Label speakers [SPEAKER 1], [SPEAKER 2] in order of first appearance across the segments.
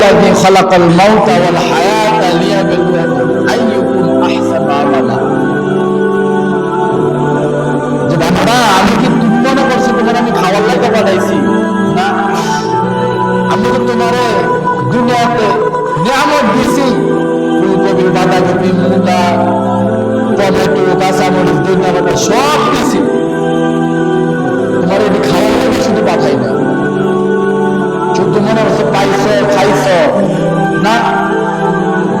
[SPEAKER 1] الذي خلق الموت والحياة ليبلوكم أيكم أحسن عملا যে বান্দা আমি কি তুমি মনে করছো তোমার আমি খাওয়ার লাগে বানাইছি না আমি তো তোমারে দুনিয়াতে নিয়ামত দিছি ফুলকপি বাঁধাকপি মূলা টমেটো কাঁচামরিচ ধনিয়া পাতা সব দিছি শুধু মনে হচ্ছে পাইছ, খাইছ। না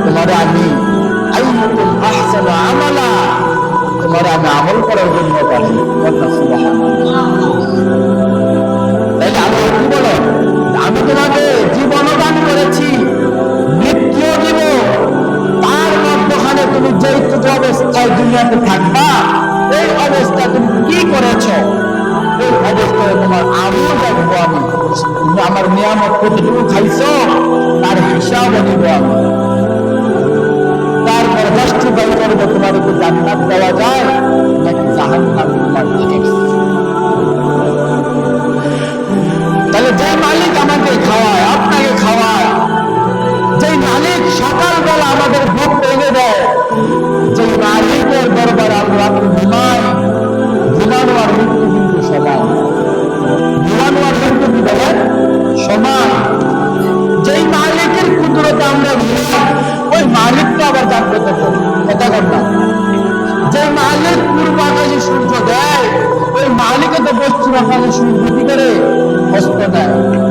[SPEAKER 1] তোমারে আমি আমালা। তোমারে আমি আমল করার জন্য সুবহানাল্লাহ তাইলে আল্লাহ কি বলে, আমি তোমাকে জীবন দান করেছি মৃত্যুও দিব। তার মধ্যখানে তুমি যেইটুকু অবস্থায় দুনিয়াতে থাকবা। এই অবস্থা তুমি কি করেছ? অবস্থায় তোমার আমল দেখব আমি। আমার নিয়ামত কতটুকু খাইছ, তার হিসাব দিব আমি। তারপর জাস্টিফাই করব তোমাদেরকে জান্নাত দেওয়া যায়, নাকি তোমার আবার দান করতে কথা কথা। যে মালিক পূর্ব আকাশে সূর্য দেয়, ওই মালিকে তো পশ্চিম আকাশে সূর্য কি করে হস্ত দেয়।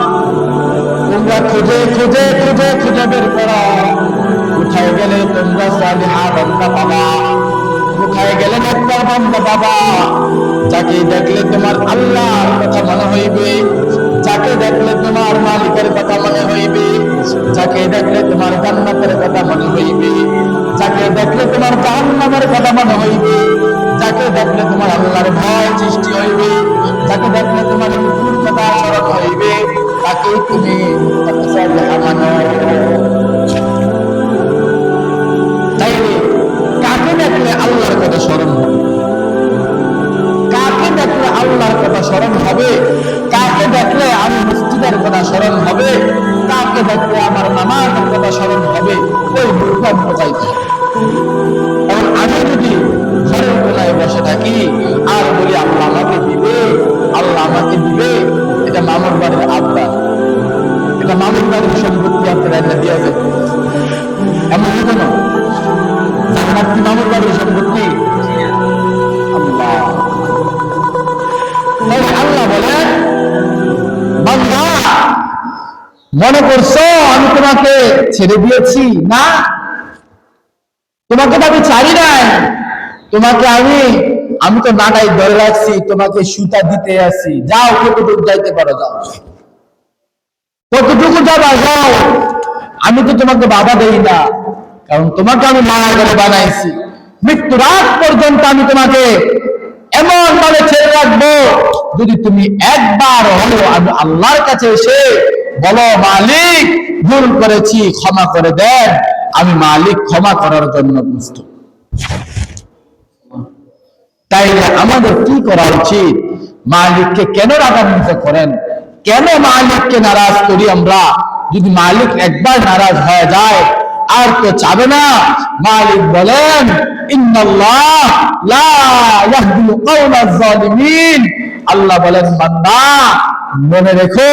[SPEAKER 1] তোমরা খুঁজে খুঁজে খুঁজে খুঁজে বের করো। কোথায় গেলে তোমরা সালিহা বান্দা পাবা? কোথায় গেলে নেককার বান্দা পাবা? যাকে দেখলে তোমার আল্লাহর কথা মনে হইবে, যাকে দেখলে তোমার মালিকের কথা মনে হইবে, যাকে দেখলে তোমার জান্নাতের কথা মনে হইবে, যাকে দেখলে তোমার জাহান্নামের কথা মনে হইবে, যাকে দেখলে তোমার আল্লাহর ভয় সৃষ্টি হইবে, যাকে দেখলে তোমার মৃত্যুর কথা স্মরণ হইবে তাকে তুমি মানো তাইলে, কাকে দেখলে কথা স্মরণ হবে? কাকে দেখলে আল্লাহর কথা স্মরণ হবে? কাকে দেখলে আমি মসজিদের কথা স্মরণ হবে? কাকে দেখলে আমার নামাজের কথা স্মরণ হবে? ওই মুখম বোঝাইতে মনে করছ, আমি তোমাকে ছেড়ে দিয়েছি? না। তোমাকে তো আমি ছাড়ি নাই। তোমাকে আমি আমি তো নাগাই ধরে রাখছি, তোমাকে সুতা দিতে আসি। যাও, কতটুকু যাইতে পারো, যাও। কতটুকু যাবা, যাও। আমি তো তোমাকে বাধা দেই না, কারণ তোমাকে আমি মায়া করে বানাইছি। মৃত্যু রাত পর্যন্ত আমি তোমাকে এমন ভাবে ছেড়ে রাখব, যদি তুমি একবার হলেও আমি আল্লাহর কাছে এসে বলো, মালিক, ভুল করেছি, ক্ষমা করে দেন। আমি মালিক, ক্ষমা করার জন্য প্রস্তুত। তাইলে আমাদের কি করা উচিত? মালিককে কেন রাগান্বিত করেন? কেন মালিককে নারাজ করি আমরা? যদি মালিক একবার নারাজ হয়ে যায়, আর তো চাবে না। মালিক বলেন আল্লাহ বলেন, বান্দা মনে রেখো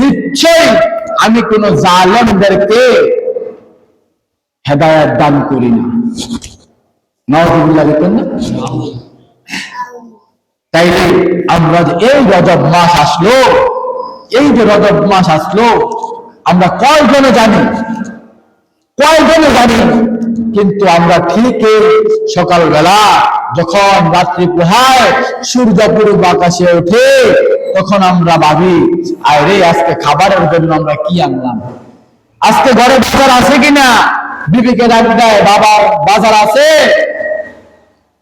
[SPEAKER 1] নিশ্চয় আমি কোন জালেমদেরকে হেদায়েত দান করি না। নাউজুবিল্লাহ দেখুন না? তাইলে আমরা এই রজব মাস আসলো, এই যে রজব মাস আসলো, আমরা কয়জনে জানি? কয়জনে জানি? কিন্তু আমরা ঠিক সকালবেলা যখন রাত্রি পোহায় সূর্য পূর্ব ওঠে তখন আমরা ভাবি, আরে, আজকে খাবারের জন্য আমরা কি আনলাম? আজকে ঘরে বাজার আছে কিনা? বিবিকে ডাক বাবা, বাজার আছে?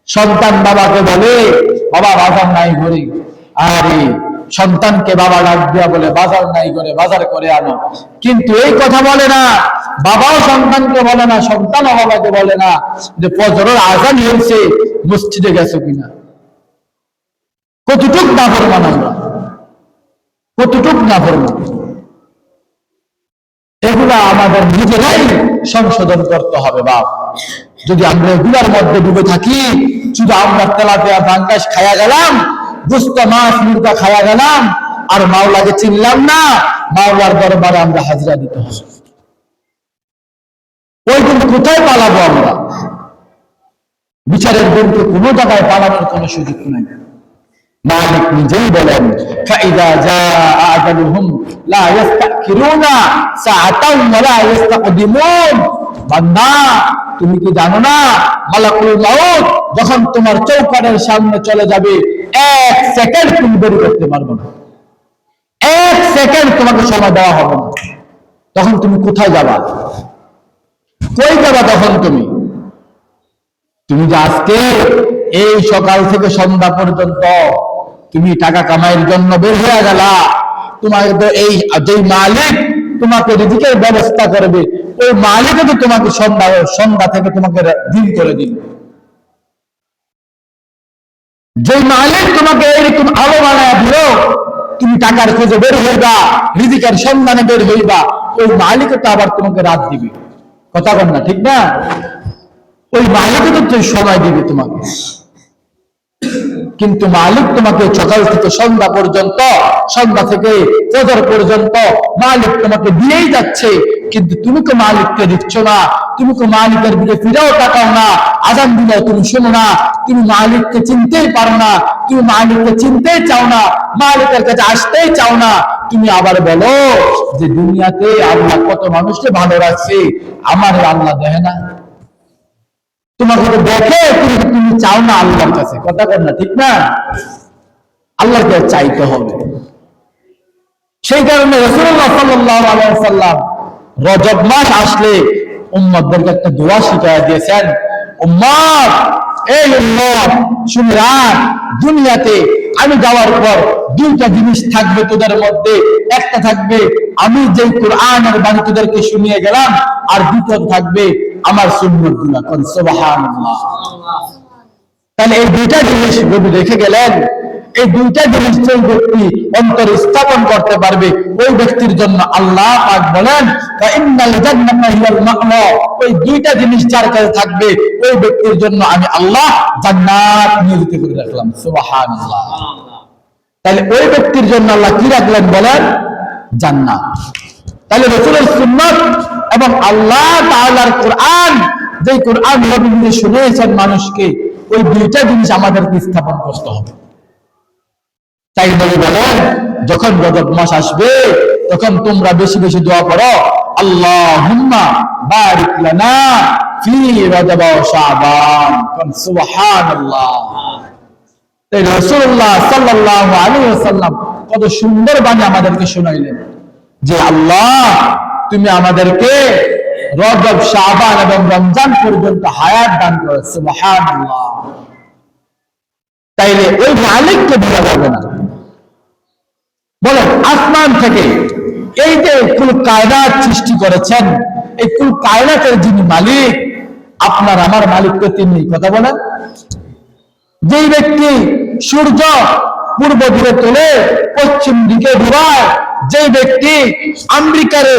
[SPEAKER 1] সন্তান বাবাকে বলে, বাবা, বাজার নাই ঘরে। আরে, সন্তানকে বাবা ডাক দিয়া বলে, বাজার নাই করে বাজার করে আনো। কিন্তু এই কথা বলে না। বাবাও সন্তানকে বলে না সন্তান বাবাকে বলে না যে ফজরের আজান হয়েছে, মসজিদে গেছো কিনা? কতটুক ফরমান আমরা। কতটুক না ফরমান এগুলা আমাদের নিজেরাই সংশোধন করতে হবে, বাপ। যদি আমরা এগুলার মধ্যে ডুবে থাকি, শুধু আমরা তেলাপিয়া বাঙ্গাস খায়া গেলাম, গুস্ত মাছ, মুরগা খায়া গেলাম, আর মাওলাকে চিনলাম না, মাওলার দরবারে আমরা হাজিরা দিতে হবে। ওই দিন কোথায় পালাবো আমরা? বিচারের দিনকে কোনো জায়গায় পালানোর কোনো সুযোগ নাই। মালিক নিজেই বলেন তুমি কি জানো না, মালাকুল মাউত যখন তোমার চৌকাঠের সামনে চলে যাবে, এক সেকেন্ড তুমি দেরি করতে পারবে না। এক সেকেন্ড তোমাকে সময় দেওয়া হবে না। তখন তুমি কোথায় যাবা? কই যাবা তখন তুমি? তুমি যে আজকে এই সকাল থেকে সন্ধ্যা পর্যন্ত তুমি টাকা কামাইয়ের জন্য বের হয়ে গেলা। তোমাকে তো এই, যেই মালিক তোমাকে রিজিকের ব্যবস্থা করবে, ওই মালিক তো তোমাকে সন্ধ্যা সন্ধ্যা থেকে তোমাকে দিন করে দিল যে মালিক তোমাকে এইরকম আলো বানায় দিল, তুমি টাকার খোঁজে বের হইবা, রিজিকের সন্ধানে বের হইবা, ওই মালিক তো আবার তোমাকে রাত দিবে। কথা বল না, ঠিক না? ওই মালিক তো সময় দিবে তোমাকে। কিন্তু মালিক তোমাকে সকাল থেকে সন্ধ্যা পর্যন্ত, সন্ধ্যা থেকে ফজর পর্যন্ত মালিক তোমাকে দিয়েই যাচ্ছে। কিন্তু তুমি তো মালিককে দিচ্ছ না, তুমি তো মালিকের দিকে ফিরেও তাকাও না, আজান দিলেও তুমি শোনো না, তুমি মালিককে চিনতেই পারো না, তুমি মালিককে চিনতেই চাও না, মালিকের কাছে আসতেই চাও না। তুমি আবার বলো যে দুনিয়াতে আল্লাহ কত মানুষকে ভালো রাখছে আমার আল্লাহ দেয় না। তোমাকে দেখে তুমি তুমি চাও না আল্লাহর কাছে? কথা কর না, ঠিক না? আল্লাহকে চাইতে হবে। সেই কারণে রসুল্লাহ সাল্লাম রজব মাস আসলে উম্মদদেরকে একটা দোয়া শিখাই দিয়েছেন উম্মদ এই উম্মদ শুনে রাখ, দুনিয়াতে আমি যাওয়ার পর দুইটা জিনিস থাকবে তোদের মধ্যে। একটা থাকবে, আমি যে কোরআনের বাণী তোদেরকে শুনিয়ে গেলাম, আর দ্বিতীয় থাকবে আমার সুন্নতগুলা সুবহানাল্লাহ। তাহলে এই দুইটা জিনিস যদি রেখে গেলেন, এই দুইটা জিনিস যে ব্যক্তি অন্তর স্থাপন করতে পারবে, ওই ব্যক্তির জন্য আল্লাহ পাক বলেন ওই দুইটা জিনিস যার কাছে থাকবে, ওই ব্যক্তির জন্য আমি আল্লাহ জান্নাত নিয়োজিত করে রাখলাম, সুবহানাল্লাহ। তাহলে ওই ব্যক্তির জন্য আল্লাহ কি রাখলেন বলেন? জান্নাত। তাহলে রসুলের সুন্নত এবং আল্লাহ তাআলার কোরআন যে কোরআন নবী শুনিয়েছেন মানুষকে, ওই দুইটা জিনিস আমাদেরকে স্থাপন করতে হবে। তাই নবী বলেন, যখন রজব মাস আসবে, তখন তোমরা বেশি বেশি দোয়া করো, আল্লাহুম্মা বারিক লানা ফি রজব ওয়া শাবান। সুবহানাল্লাহ। তাই রাসূলুল্লাহ সাল্লাল্লাহু আলাইহি ওয়াসাল্লাম কত সুন্দর বাণী আমাদেরকে শোনাইলেন যে, আল্লাহ, তুমি আমাদেরকে রজব, শাবান এবং রমজান পর্যন্ত হায়াত দান করো। সুবহানাল্লাহ। তাইলে ওই মালিককে যাবে না। বলেন, আসমান থেকে এই যে কুল কায়নাত সৃষ্টি করেছেন, এই কুল কায়নাতের যিনি মালিক, আপনার আমার মালিককে তিনি কথা বলেন। যেই ব্যক্তি সূর্য পূর্ব দিকে তোলে পশ্চিম দিকে ডুবায় যেই ব্যক্তি আমেরিকারে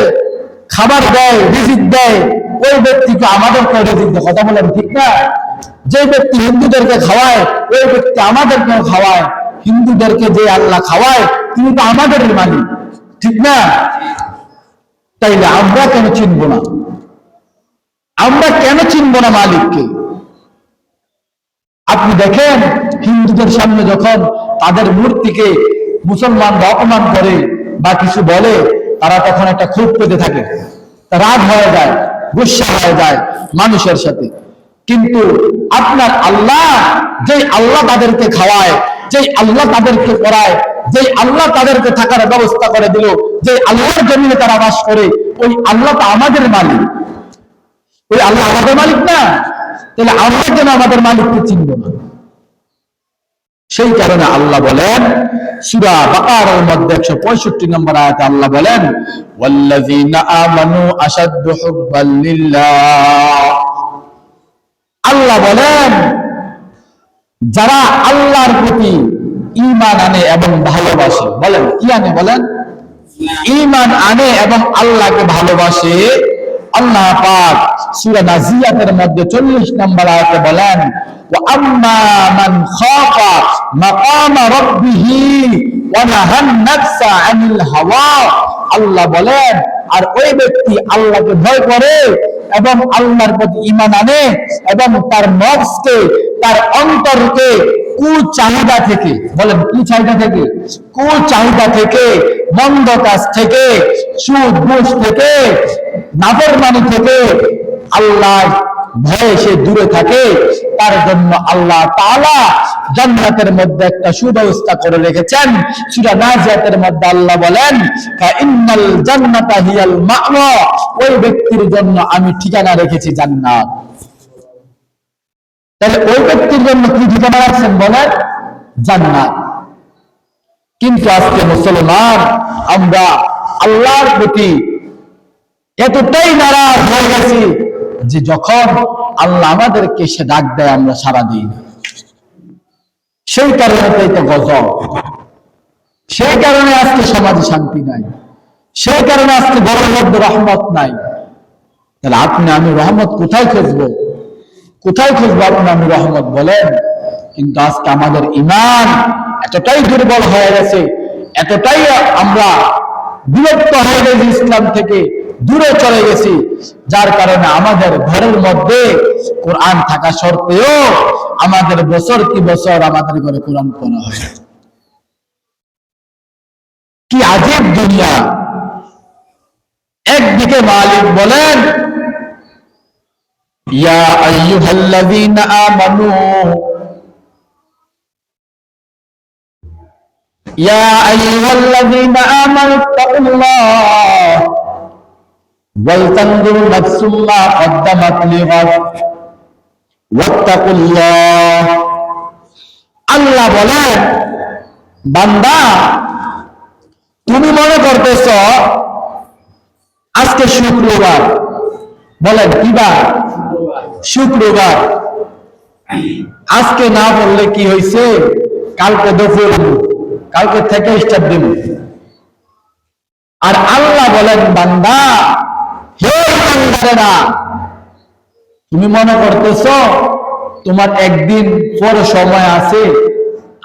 [SPEAKER 1] খাবার দেয় রিজিক দেয়, ওই ব্যক্তিকে আমাদেরকে রিজিক দেয়। কথা বলেন ঠিক না? যে ব্যক্তি হিন্দুদেরকে খাওয়ায়, ওই ব্যক্তি আমাদেরকেও খাওয়ায়। হিন্দুদেরকে যে আল্লাহ খাওয়ায়, তিনি তো আমাদেরই মালিক। ঠিক না? তাইলে আমরা কেন চিনব না? আমরা কেন চিনব না মালিককে? আপনি দেখেন হিন্দুদের সামনে যখন তাদের মূর্তিকে মুসলমানরা অপমান করে বা কিছু বলে, তারা তখন একটা ক্ষোভ পেতে থাকে। রাগ হয়ে যায়, গুসা হয়ে যায় মানুষের সাথে। কিন্তু আপনার আল্লাহ যে আল্লাহ তাদেরকে খাওয়ায় যে আল্লাহ তাদেরকে পড়ায় যে আল্লাহ তাদেরকে থাকার ব্যবস্থা করে দিল যে আল্লাহর জমিনে তারা বাস করে, ওই আল্লাহ তো আমাদের মালিক। ওই আল্লাহ আমাদের মালিক না। তাহলে আমরা কেন আমাদের মালিককে চিনব না? সেই কারণে আল্লাহ বলেন, সুরা বাকারের মধ্যে একশো পঁয়ষট্টি নম্বর আয়াতে আল্লাহ বলেন আল্লাহ বলেন, যারা আল্লাহর প্রতি ঈমান আনে এবং ভালোবাসে, বলেন, কি আনে বলেন? ঈমান আনে এবং আল্লাহকে ভালোবাসে আল্লাহ পাক সূরা নাজিয়াতের মধ্যে 40 নম্বর আয়াতে বলেন, ওয়া আম্মা মান খাফা মাকামা রাব্বিহি ওয়া নাহান নাফসা আনিল হাওয়া। আল্লাহ বলেন, আর ওই ব্যক্তি আল্লাহকে ভয় করে এবং আল্লাহর প্রতি ঈমান আনে এবং তার নফসকে, তার অন্তরকে কু চাহিদা থেকে, বলেন, কি চাহিদা থেকে? কু চাহিদা থেকে মন্দ কাজ থেকে, সুদ, ঘুষ থেকে নাফরমানি থেকে আল্লাহ ভয়ে সে দূরে থাকে। তার জন্য আল্লাহ তাআলা জান্নাতের মধ্যে একটা সুব্যবস্থা করে রেখেছেন। সূরা নাজিয়াতের মধ্যে আল্লাহ বলেন ইন্নাল জান্নাতা হিয়াল মা'ওয়া। ওই ব্যক্তির জন্য আমি ঠিকানা রেখেছি জান্নাত। তাহলে ওই ব্যক্তির জন্য কি ঠিকানা রাখছেন বলেন? জান্নাত। কিন্তু আজকে মুসলমান, আমরা আল্লাহর প্রতি এতটাই নারাজ হয়ে গেছি যে যখন আল্লাহ আমাদেরকে সে ডাক দেয়, আমরা সারা দিই সেই কারণে তো গজব। সেই কারণে আজকে সমাজে শান্তি নাই। সেই কারণে আজকে মধ্যে রহমত নাই। তাহলে আপনি, আমি রহমত কোথায় খুঁজবো? কোথায় খুঁজবো আপনি আমি রহমত বলেন? কিন্তু আজকে আমাদের ইমান এতটাই দুর্বল হয়ে গেছে, এতটাই আমরা বিরক্ত হয়ে গেছি ইসলাম থেকে, দূরে চলে গেছি, যার কারণে আমাদের ঘরের মধ্যে কোরআন থাকা সত্ত্বেও আমাদের বছর কি বছর আমাদের ঘরে কোরআন পড়া হয়। কি আজীব দুনিয়া। একদিকে মালিক বলেন ইয়া আইয়ুহাল্লাযীনা আমানু। ইয়া আইয়ুহাল্লাযীনা আমানু তাকুল্লাহ। ওয়াল তানজুর নাফসুম মা কদ্দামাত লিগাদ ওয়াত্তাকুল্লাহ। আল্লাহ বলেন, বান্দা, তুমি মনে করতেছ, আজকে শুক্রবার। বলেন, কি বার? শুক্রবার। আজকে না বললে কি হয়েছে কালকে দুপুর কালকে থেকে স্টার্ট দিব। আর আল্লাহ বলেন, বান্দা, হে বান্দারেরা, তুমি মনে করতেছ, তোমার একদিন পর সময় আছে,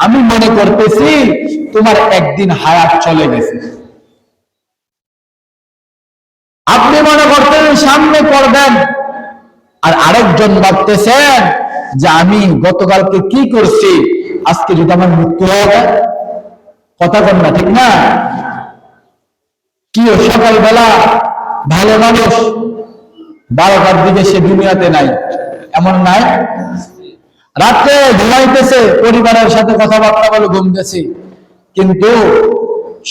[SPEAKER 1] আমি মনে করতেছি তোমার একদিন হায়াত চলে গেছে। আপনি মনে করতেন সামনে পড়বেন আর আরেকজন ভাবতেছেন যে আমি গতকালকে কি করছি? আজকে যদি আমার মৃত্যু হয়ে কথা বল না, ঠিক না? কি সকালবেলা ভালো মানুষ? বারোটার দিকে সে দুনিয়াতে নাই। এমন নাই? রাত্রে ঘুমাইতেছে, পরিবারের সাথে কথাবার্তা বলে ঘুমতেছে। কিন্তু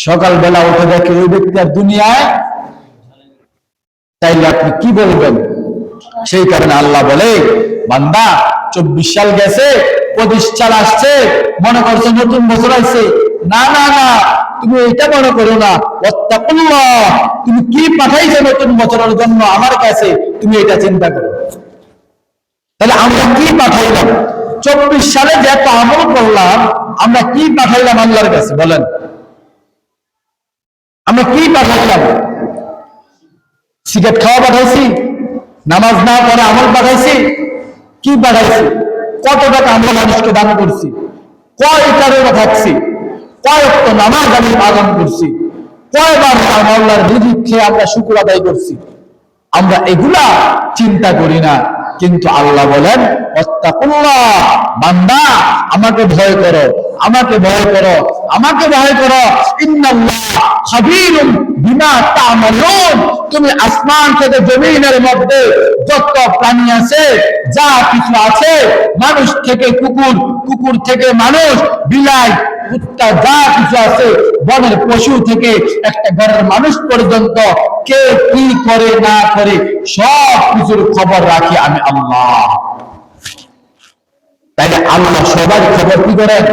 [SPEAKER 1] সকালবেলা উঠে দেখে ওই ব্যক্তি আর দুনিয়ায় তাইলে আপনি কি বলবেন? সেই কারণে আল্লাহ বলে, বান্দা, চব্বিশ সাল গেছে, পঁচিশ সাল আসছে, মনে করছে নতুন বছর আসছে না না না, তুমি এটা মনে করো না। তুমি কি পাঠাইছো নতুন বছরের জন্য আমার কাছে, তুমি এটা চিন্তা করো। তাহলে আমরা কি পাঠাইলাম? চব্বিশ সালে যে এত আমল করলাম, আমরা কি পাঠাইলাম আল্লাহর কাছে, বলেন। আমরা কি পাঠাইলাম? সিগারেট খাওয়া পাঠাইছি নামাজ না পড়ে আমল বাড়াইছি? কি বাড়াইছি? কত টাকা আমরা মানুষকে দান করছি? কয়টা রোজা থাকছি কয়েক নামাজ আমি পালন করছি। কয়বার আল্লাহর রিজিক খেয়ে আমরা শুকুর আদায় করছি। আমরা এগুলা চিন্তা করি না। কিন্তু আল্লাহ বলেন বান্দা, আমাকে ভয় করো, আমাকে ভয় করো, আমাকে ভয় করো। তুমি আসমান থেকে জমিনের মধ্যে যত প্রাণী আছে, যা কিছু আছে, মানুষ থেকে কুকুর কুকুর থেকে মানুষ, বিলাই কুত্তা যা কিছু আছে বনের পশু থেকে একটা ঘরের মানুষ পর্যন্ত কে কি করে না করে সব কিছুর খবর রাখি আমি আল্লাহ। তাইলে আল্লাহ সবার খবর কি করেন?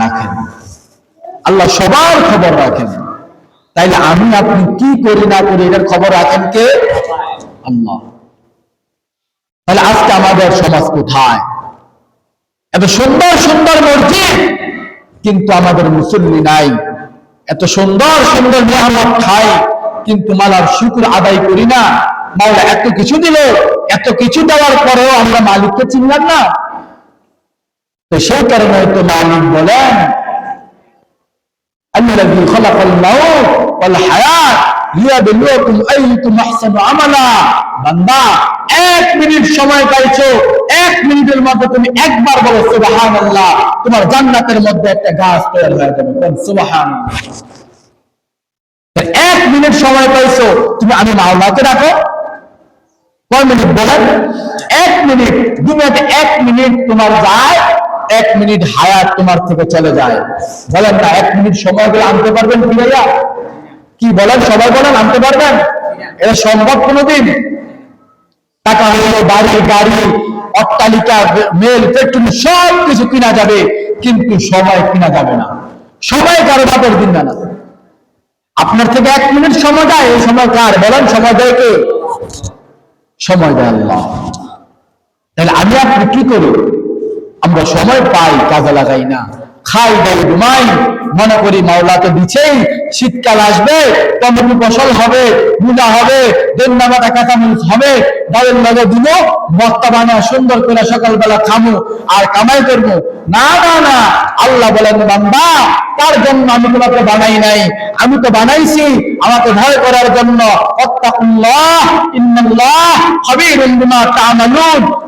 [SPEAKER 1] রাখেন। আল্লাহ সবার খবর রাখেন। তাইলে আমি আপনি কি করি না করি এটার খবর রাখেন কে? আল্লাহ। তাহলে আজকে আমাদের সমাজ কোথায়? এত সুন্দর সুন্দর মসজিদ কিন্তু আমাদের মুসল্লি নাই। এত সুন্দর সুন্দর নিয়ামত খাই কিন্তু মালার শুকুর আদায় করি না। মাওলা এত কিছু দিল, এত কিছু দেওয়ার পরেও আমরা মালিককে চিনলাম না। তো সেই কারণে তো মালিক বলেন الذي خلق الموت والحياة লিয়াবলুয়াকুম আইয়ুকুম আহসানু আমালা বান্দা এক মিনিট সময় পাইছো এক মিনিটের মধ্যে তুমি একবার বলো সুবহানাল্লাহ তোমার জান্নাতের মধ্যে একটা গাছ তৈরি হয়ে যাবে কোন সুবহানাল্লাহ এক মিনিট সময় পাইছো তুমি আমি মাওলাকে রাখো কয় মিনিট বলেন এক মিনিট দুনিয়াতে এক মিনিট তোমার যায় এক মিনিট হায়াত তোমার থেকে চলে যায়। বলেন না, এক মিনিট সময় করে আনতে পারবেন ফিরাইয়া কি বলেন, সবাই বলেন, আনতে পারবেন? এটা সম্ভব কোনোদিন? টাকা হলো বাড়ি, গাড়ি, অট্টালিকা, মেল, পেট্রোল সব কিছু কিনা যাবে, কিন্তু সময় কিনা যাবে না। সময় কারও বাপের দিন না আপনার থেকে এক মিনিট সময় দেয়, এই সময় কার? বলেন, সময় দেয় কে? সময় দেয় আল্লাহ। তাহলে আমি আপনি কি করি আমরা সময় পাই কাজে লাগাই না। খাই দাই ঘুমাই। মনে করি মাওলা তো দিছেই। শীতকাল আসবে, টমেটো ফসল হবে, মূলা হবে দেন্নামাটা কাঁচামরিচ হবে। ডালের লগে দিব, বস্তা বানা সুন্দর করে সকালবেলা খামু আর কামাই করব। না না না, আল্লাহ বলেন, বান্দা, তার জন্য আমি তোমাকে বানাই নাই। আমি তো বানাইছি আমাকে ভয় করার জন্য।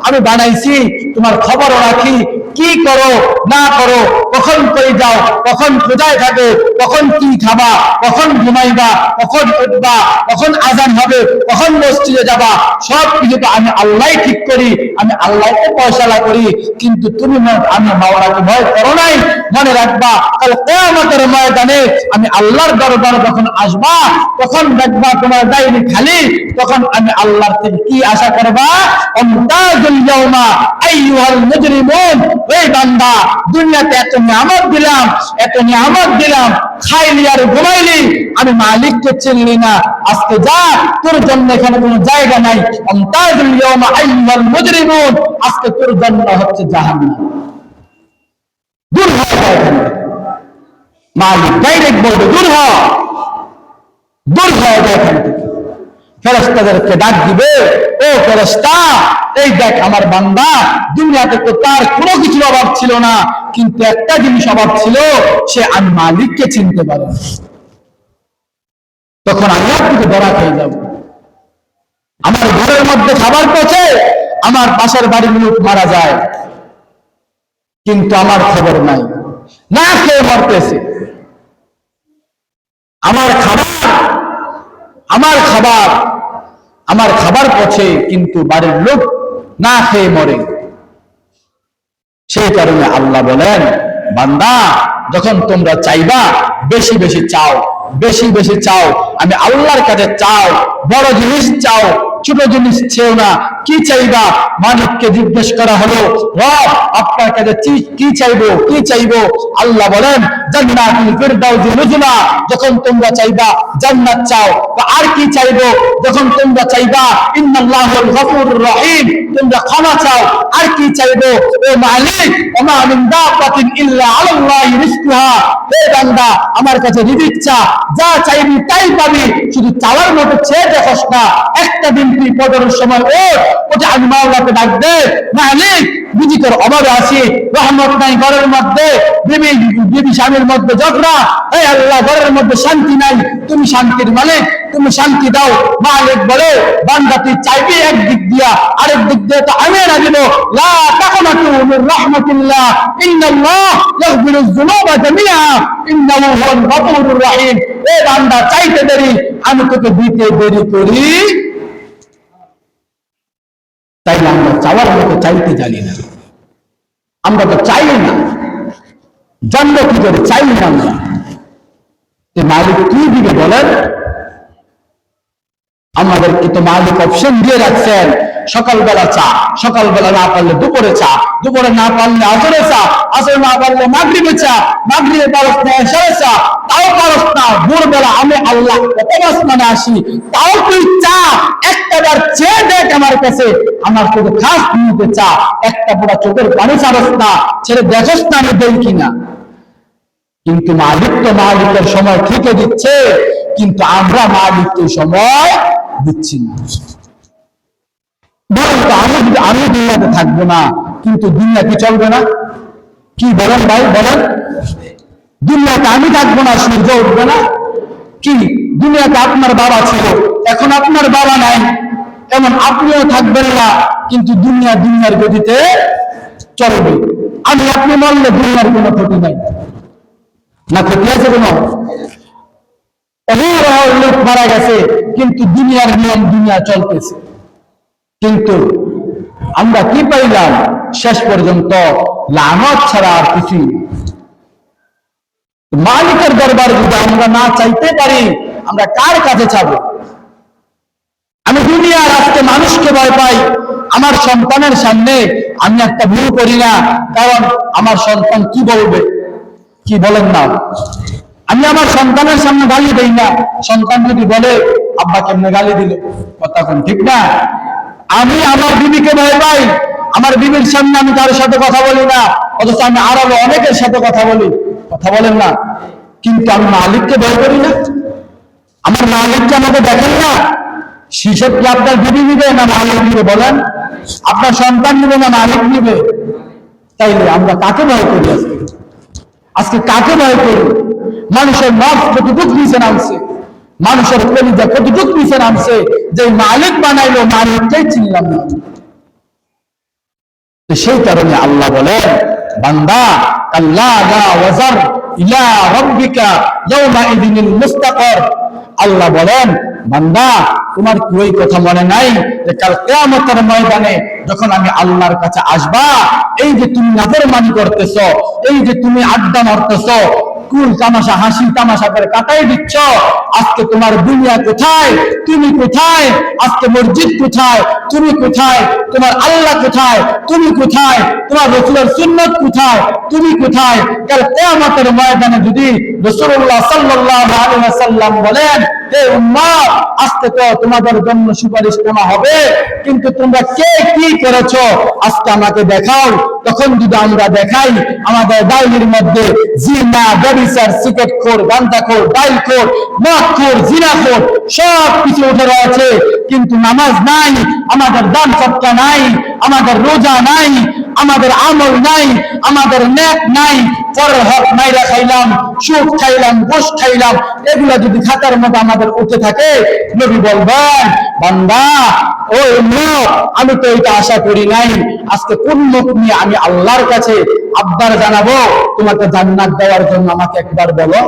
[SPEAKER 1] আমি বানাইছি, তোমার খবর রাখি কি করো, না করো, কখন করে যাও, কখন কোথায় থাকো, কখন কি খাবা, কখন ঘুমাইবা, কখন উঠবা, কখন আজান হবে, কখন মসজিদে যাবা, সব কিছু তো আমি আল্লাহ ঠিক করি, আমি আল্লাহকে পয়সালা করি, কিন্তু তুমি আমি মাওলাকে ভয় করো নাই, মনে রাখবা, কাল কেয়ামতের ময়দানে আমি আল্লাহর দরবার যখন আসবা, তখন দেখবা তোমার ডাইরি খালি, তখন আমি আল্লাহর থেকে কি আশা করবা? অমতাজুল ইয়াউমা, আইয়ুহাল মুজরিমুন এই বান্দা, দুনিয়াতে এত নিয়ামত দিলাম, এত নিয়ামত দিলাম, খাইলি আর ঘুমাইলি, আমি মালিককে চিনলি না। আজকে যা, তোর জন্য এখানে কোনো জায়গা নাই। আজকে তোর জন্য হচ্ছে জাহান্নাম। দূর। মালিক ডাইরেক্ট বলবে, দূর হ। দূর হয়ে যায় এখান থেকে। ফেরেস্তাদেরকে ডাক দিবে ও ফেরেস্তা এই দেখ আমার বান্দা, দুনিয়াতে তো তার কোনো কিছুর অভাব ছিল না, কিন্তু একটা জিনিস অভাব ছিল, সে আমি মালিককে চিনতে পারে। তখন আমি আপনাকে ধরা খেয়ে যাব। আমার ঘরের মধ্যে খাবার পচে, আমার পাশের বাড়ির লোক মারা যায়। কিন্তু আমার খবর নাই। না খেয়ে মরতেছে। আমার খাবার আমার খাবার আমার খাবার পছে কিন্তু বাড়ির লোক না খেয়ে মরে। সেই কারণে আল্লাহ বলেন, বান্দা, যখন তোমরা চাইবা, বেশি বেশি চাও, বেশি বেশি চাও, আমি আল্লাহর কাছে চাও, বড় জিনিস চাও ছোট জিনিস চেও না। কি চাইবা? মালিককে জিজ্ঞেস করা হলো আপনার কাছে কি- চাইব? কি চাইব? আল্লাহ বলেন যখন তোমরা চাইবা জান্নাত চাও। আর কি চাইব? যখন তোমরা চাইবা রহিম, তোমরা ক্ষমা চাও। আর কি চাইব? ও মালিক আমার কাছে রিজিক চা। যা চাইবি তাই পাবি। শুধু চাওয়ার মতো চেয়ে দেখোস না। একটা দিন তুই পদরের সময় ওঠ ওটা আমি মাওলাকে ডাক দে মালিক বিজিকর অভাবে আছি, রহমত নাই ঘরের মধ্যে, বিবি স্বামীর মধ্যে ঝগড়া আল্লাহ, ঘরের মধ্যে শান্তি নাই, তুমি শান্তির মালিক, তুমি শান্তি দাও, মালিক বলে দিয়া, আরেক দিক দিয়ে তো আমি লা তাকনাতু মির ইন্নাল্লাহ যুনুবা জামিআ, ইন্নাহু হুয়াল গফুরুর রহিম। এ বান্দা, চাইতে দেরি, আমি তোকে দিতে দেরি করি। তাই আমরা চাওয়ার মতো চাইতে জানি না। আমরা তো চাই না। জানব কি করে চাই না আমরা? মালিক কি দিবে বলেন? আমাদেরকে তো মালিক অপশন দিয়ে রাখছেন। সকালবেলা চা, সকালবেলা না পারলে দুপুরে চা, দুপুরে না পারলে আসরে চা, আসরে না পারলে মাগরিবে চা, মাগরিবে পারস না এসারে চা, তাও পারস না। ভোরবেলা আমি আল্লাহ কত মাস মানে আসি, তাও তুই চা, একটা বার চেয়ে দেখ আমার কাছে। আমার তোকে খাস নিতে চা, একটা পুরা চোখের পানি ছাড়স না, ছেড়ে দেখস না আমি দেই কিনা। কিন্তু মালিক তো মালিকের সময় ঠিকই দিচ্ছে, কিন্তু আমরা মালিককে সময় দিচ্ছি আমি আমি দুনিয়াতে থাকব না, কিন্তু দুনিয়া কি চলবে না, কি বলেন ভাই, বলেন? দুনিয়াতে আমি থাকব না, সূর্য উঠবে না, কি? দুনিয়াতে আপনার বাবা ছিল, এখন আপনার বাবা নাই, এমন আপনিও থাকবেন না, কিন্তু দুনিয়া দুনিয়ার গতিতে চলবে। আমি আপনি মরলে দুনিয়ার কোনো ক্ষতি নাই। না ক্ষতি আছে কোনো? লোক মারা গেছে, কিন্তু দুনিয়ার নিয়ম দুনিয়া চলতেছে। কিন্তু আমরা কি পাইলাম? শেষ পর্যন্ত লানত ছাড়া আর কিছুই মালিকের দরবারে যদি আমরা না চাইতে পারি, আমরা কার কাছে চাবো? আমি দুনিয়ার আজকে মানুষকে ভয় পাই। আমার সন্তানের সামনে আমি একটা ভুল করি না, কারণ আমার সন্তান কি বলবে? কি বলেন না? আমি আমার সন্তানের সামনে গালি দেই না। সন্তান যদি বলে, আব্বা কেমনে গালি দিল? কোন ঠিক না। আমি আমার বিবিকে ভয় পাই। আমার বিবির সামনে আমি কারোর সাথে কথা বলি না। অথচ আমি আরও অনেকের সাথে কথা বলি। কথা বলেন না। কিন্তু আমি মালিককে ভয় করি না। আমার মালিককে আমাকে দেখেন না। শিশব কি আপনার বিবি নিবে না মালিক নিবে বলেন? আপনার সন্তান নিবে না মালিক নিবে? তাইলে আমরা কাকে ভয় করি আজকে? আজকে কাকে ভয় করি? মানুষের নখ কতটুক নিচে নামছে? মানুষের কলিজা কতটুক নিচে নামছে? যে মালিক বানাইলো মালিককেই চিনলাম না। সেই কারণে আল্লাহ বলেন, বান্দা, কাল্লা লা ওয়াজার ইলা রাব্বিকা ইয়াওমা ইদিনিল মুস্তাকার। আল্লাহ বলেন, বান্দা, তোমার কি ওই কথা মনে নাই যে কাল কিয়ামতের ময়দানে যখন আমি আল্লাহর কাছে আসবা, এই যে তুমি নাফরমানি করতেছ, এই যে তুমি আড্ডা মারতেছ কুল তামাশা, হাসি তামাশা করে কাটাই দিচ্ছ। আজকে তোমার দুনিয়া কোথায়? তুমি কোথায়? আজকে মসজিদ কোথায়? তুমি কোথায়? তোমার আল্লাহ কোথায়? তুমি কোথায়? তোমার রসুলের সুন্নত কোথায়? তুমি কোথায়? কাল কেয়ামতের ময়দানে যদি রসুল্লাহ সাল্লাহ সাল্লাম বলেন হে উম্মত আজকে তো তোমাদের জন্য সুপারিশ করা হবে, কিন্তু তোমরা কে কি করেছ? আজকে আমাকে দেখাও। তখন যদি আমরা দেখাই, আমাদের ডাইনির মধ্যে জিনা ব্যবিচার সিগারেট খোর, গান্দা খোর, ডাইল খোর, মদ খোর, জিনা খোর, সব কিছু উঠে রয়েছে। কিন্তু নামাজ নাই, আমাদের দান সৎকা নাই, আমাদের রোজা নাই আমাদের আমল নাই, আমাদের নেক নাই, পরের হক মাইরা খাইলাম সুখ খাইলাম গোশ খাইলাম, এগুলা যদি খাতার মধ্যে আমাদের উঠে থাকে, নবী বলবেন, বান্দা ও আমি তো এটা আশা করি নাই, আজকে কোন লোক নিয়ে আমি আল্লাহর কাছে আব্বার জানাব, তোমাকে জান্নাত দেওয়ার জন্য আমাকে একবার বলো।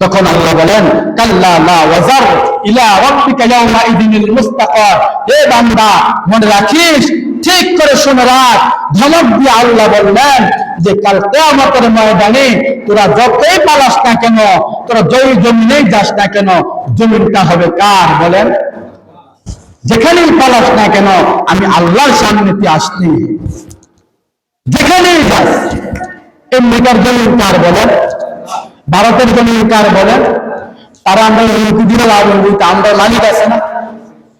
[SPEAKER 1] তখন আল্লাহ বলেন, কাল্লা লা ওয়াজার ইলা রাব্বিকা ইয়াওমা ইদিনিল মুস্তাকার। হে বান্দা, মনে রাখিস ঠিক করে শুনে রাখ ধমক দিয়ে আল্লাহ বললেন যে কাল কিয়ামতের ময়দানে তোরা যতই পালাস না কেন, তোরা জয় জমিনেই যাস না কেন, জমিনটা হবে কার বলেন? যেখানেই পালাস না কেন, আমি আল্লাহর সামনে তুই আসতেই হবে। যেখানেই যাস এমনিকার জমিন কার বলেন? ভারতের জমিন কার বলেন? তারা আমরা লাভ আমরা মালিক আছে না।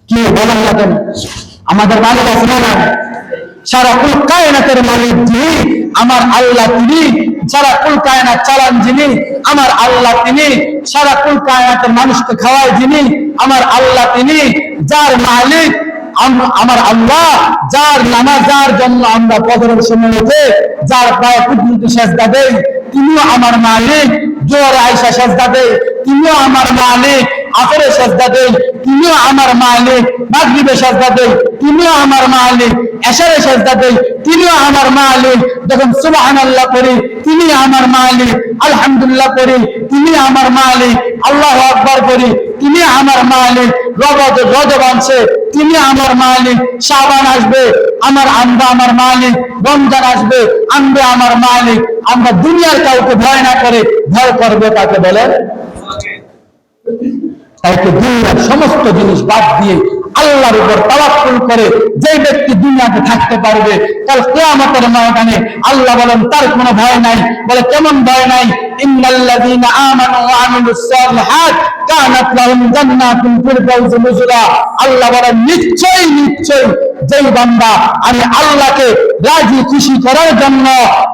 [SPEAKER 1] কি বলেন না কেন? আমাদের মালিক আছে না না সারা কুল কায়নাতের মালিক যিনি, আমার আল্লাহ তিনি। সারা কুল কায়নাত চালান যিনি, আমার আল্লাহ তিনি। সারা কুল কায়নাতের মানুষকে খাওয়ায় যিনি, আমার আল্লাহ তিনি। যার মালিক আম- আমার আল্লাহ, যার নামা যার জন্য আমরা পদরের সময় যার প্রায় পর্যন্ত সেজদা দেই, তিনিও আমার মালিক। জোরে আয়সা সেজদা দেই, তিনিও আমার মালিক। আসরে সেজদা দেই, তিনিও আমার মালিক। মাগরিবে সেজদা দেই, তিনিও আমার মালিক। এশারে সেজদা দেই, তিনিও আমার মালিক। যখন সুবহানাল্লাহ করি তিনি আমার মালিক। আলহামদুলিল্লাহ করি তিনি আমার মালিক। আল্লাহ আকবার করি তুমি আমার মালিক। রজব রজব আনছে, তিনি আমার মালিক। শাবান আসবে, আমার আমরা আমার মালিক। রমজান আসবে, আনবে আমার মালিক। আমরা দুনিয়ার কাউকে ভয় না করে, ভয় করবে তাকে বলে তো দুনিয়ার সমস্ত জিনিস বাদ দিয়ে আল্লাহর উপর তাওয়াক্কুল করে যে ব্যক্তি দুনিয়াতে থাকতে পারবে কাল কিয়ামতের ময়দানে আল্লাহ বলেন, তার কোনো ভয় নাই। বলে, কেমন ভয় নাই? ইন্নাল্লাযীনা আমানু ওয়া আমিলুস সালিহাত। কানাত লাহুম জান্নাতুল ফিরদাউস নুজুলা। আল্লাহ বলেন, নিশ্চয়ই নিশ্চয়ই যেই বান্দা আমি আল্লাহকে রাজি খুশি করার জন্য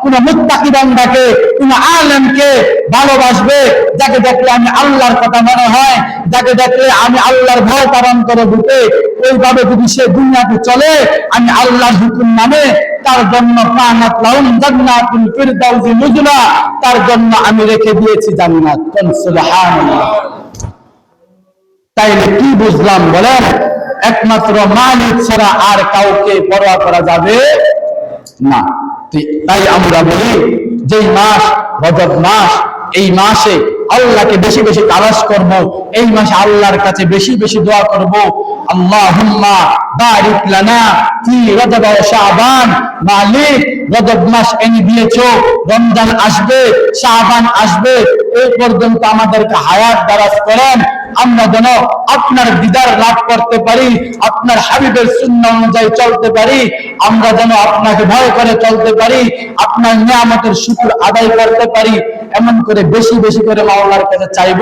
[SPEAKER 1] কোন মুত্তাকি বান্দাকে, কোন আলেমকে ভালোবাসবে, যাকে দেখলে আমি আল্লাহর কথা মনে হয়, যাকে দেখলে আমি আল্লাহর ভয় পালন করে ঢুকে ওইভাবে যদি সে দুনিয়াতে চলে, আমি আল্লাহর হুকুম মানে তার জন্য তার জন্য আমি রেখে দিয়েছি তাইলে কি বুঝলাম বলেন? একমাত্র মালিক ছাড়া আর কাউকে পরোয়া করা যাবে না। তাই আমরা বলি, যেই মাস, রজব মাস, এই মাসে আল্লাহকে বেশি বেশি তালাশ করব, এই মাসে আল্লাহর কাছে বেশি বেশি দোয়া করব। আল্লাহুম্মা বারিক লানা ফি রজব ওয়া শাবান। মালিক, রজব মাস এনে দিয়েছ, রমজান আসবে, শাবান আসবে, এই পর্যন্ত আমাদেরকে হায়াত দ্বারা করেন। আমরা যেন আপনার দিদার লাভ করতে পারি, আপনার হাবিবের শূন্য অনুযায়ী চলতে পারি, আমরা যেন আপনাকে ভয় করে চলতে পারি, আপনার নিয়ামতের শুকুর আদায় করতে পারি, এমন করে বেশি বেশি করে মাওলার কাছে চাইব।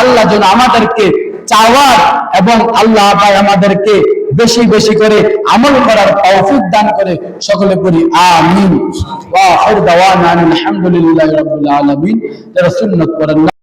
[SPEAKER 1] আল্লাহ যেন আমাদেরকে চাওয়ার এবং আল্লাহ ভাই আমাদেরকে বেশি বেশি করে আমল করার তৌফিক দান করে সকলে করি আমিন। ওয়া আখির দাওয়ানা আলহামদুলিল্লাহি রাব্বিল আলামিন। যারা সুন্নাত না